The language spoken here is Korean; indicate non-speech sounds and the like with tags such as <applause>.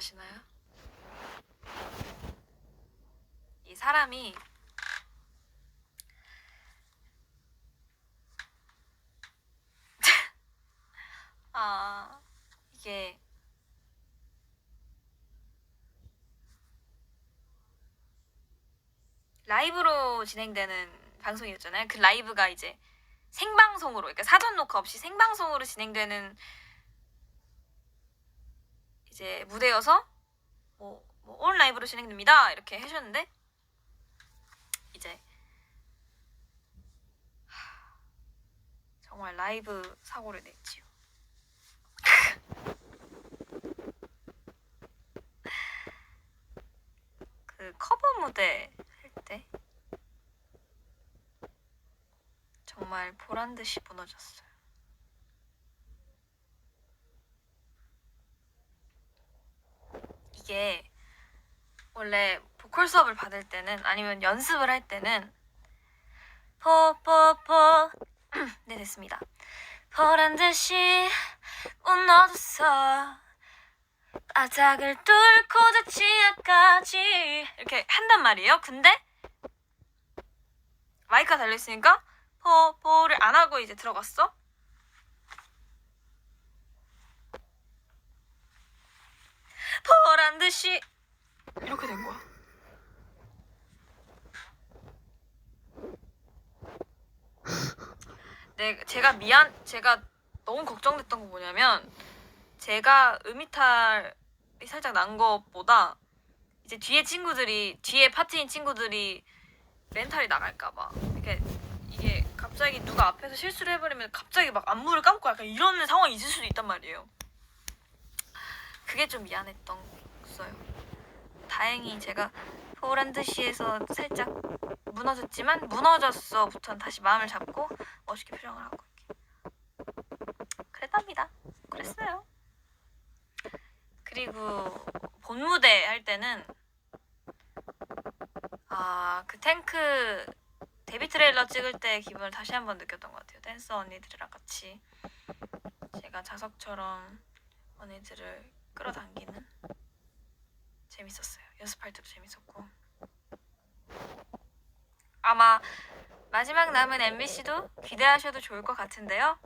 아시나요? 이 사람이 <laughs> 아 이게 라이브로 진행되는 방송이었잖아요. 그 라이브가 이제 생방송으로, 그러니까 사전 녹화 없이 생방송으로 진행되는 이제 무대여서 뭐, 뭐 라이브로 진행됩니다 이렇게 해주셨는데 이제 하, 정말 라이브 사고를 냈지요. <laughs> 그 커버 무대 할 때 정말 보란 듯이 무너졌어요. 이게 원래 보컬 수업을 받을 때는 아니면 연습을 할 때는 포포포 <clears throat> 네 됐습니다. 보란 듯이 무너졌어 바닥을 뚫고 저 지하까지 이렇게 한단 말이에요. 근데 마이크가 달려있으니까 포포를 안 하고 이제 들어갔어. 듯이 이렇게 된 거야. <laughs> 네, 제가 미안, 제가 너무 걱정됐던 거 뭐냐면 제가 음이탈이 살짝 난 것보다 이제 뒤에 친구들이 뒤에 파트인 친구들이 멘탈이 나갈까봐 이렇게 이게 갑자기 누가 앞에서 실수를 해버리면 갑자기 막 안무를 까먹고 약간 이런 상황이 있을 수도 있단 말이에요. 그게 좀 미안했던 거였어요. 다행히 제가 포란드시에서 살짝 무너졌지만 무너졌어부터는 다시 마음을 잡고 멋있게 표정을 하고 이렇게 그랬답니다. 그랬어요. 그리고 본 무대 할 때는 아 그 탱크 데뷔 트레일러 찍을 때 기분을 다시 한번 느꼈던 것 같아요. 댄서 언니들이랑 같이 제가 자석처럼 언니들을 끌어당기는 재밌었어요. 연습할 때도 재밌었고 아마 마지막 남은 MBC도 기대하셔도 좋을 것 같은데요.